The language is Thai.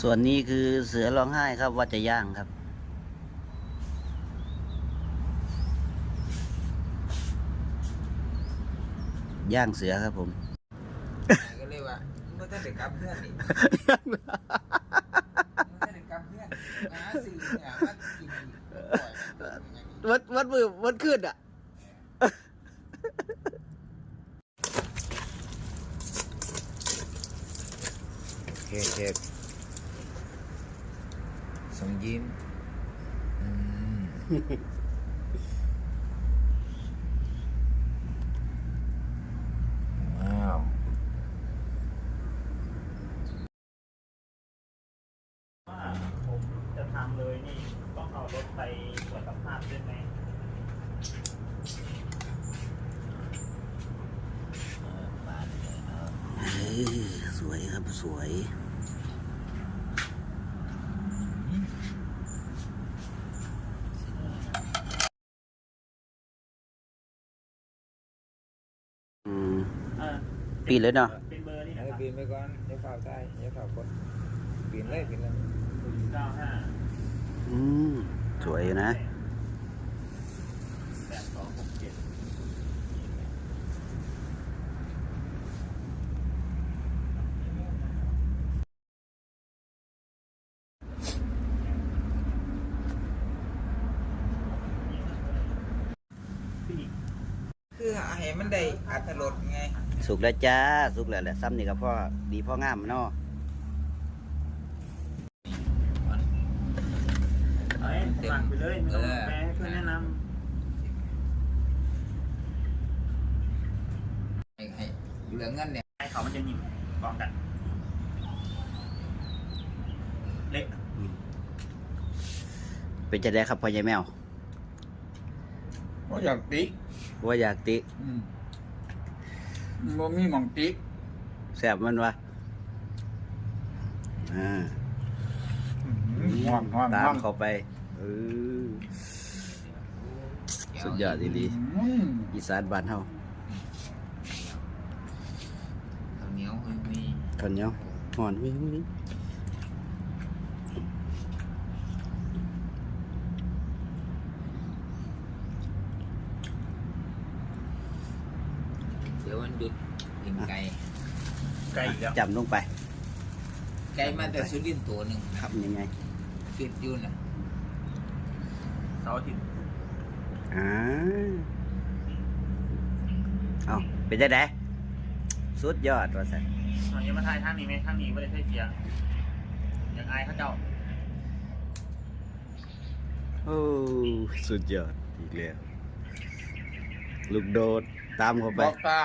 ส่วนนี้คือเสือร้องไห้ครับว่าจะย่างครับ ย่างเสือครับผมก็เลยว่าเมื่อท่านเด็กกลับเพื่อนนี่เมื่อท่านเด็กกลับเพื่อนหาสื่อเนี่ยว่ากินดีปล่อยมันเป็นยังไงวัดวัดมือวัดขึ้นอะเค้ก เค้กสมยิ้มอืมว้าวว่าผมจะทำเลยนี่ต้องเอารถไปตรวจสภาพด้วยไหมเออสวยครับ สวย อืมเออปีนเลยเนาะเป็นเบอร์นี่เอนะอครับปีนไปก่อนอย่าฝ่าใต้อย่าฝ่ากดปีนเลยปีนเลย ศูนย์เก้าห้าอืมสวยอยู่นะ แปดสองหกเจ็ด คือ ให้มันได้อัตรสไงสุกแล้วจ้า สุกแล้วแหละซ้ำนี่ก็พ่อดีพ่องามเนาะเอาให้สั่งไปเลยไม่ต้องแปลให้เพื่อนแนะนให้ให้เหลือเงินเนี่ยำให้เขามันจะหยิบกองกัน เล็กเป็นจะได้ครับพ่อใหญ่แมวว่าอยากติ ว่าอยากติอืมบ่มีหมองติแสบมันวะอ่าห่วงห่วงตาห่วมงเข้าไปเออสุดยอดดีอืมอีสานบ้านเฮาข้าวเหนียวมันมีข้าวเหนียวหอนวิ่งวิ่ง เดี๋ยววันหยุดกินไก่ไกลอีกแล้วจำลงไป ไก่มาแต่สุรินทร์ตัวหนึ่งครับยังไงฟิตอยู่นะเสาร์อาทิตย์อ่าเอาเป็นจะได้สุดยอดว่าสันหน่อยยังมาทายทางนี้ไหมทางนี้ไม่ได้ใช้เสียงอย่างอายเขาเจ้าโอ้สุดยอดอีกแล้วลูกโดด ตามเข้าไป บอกตา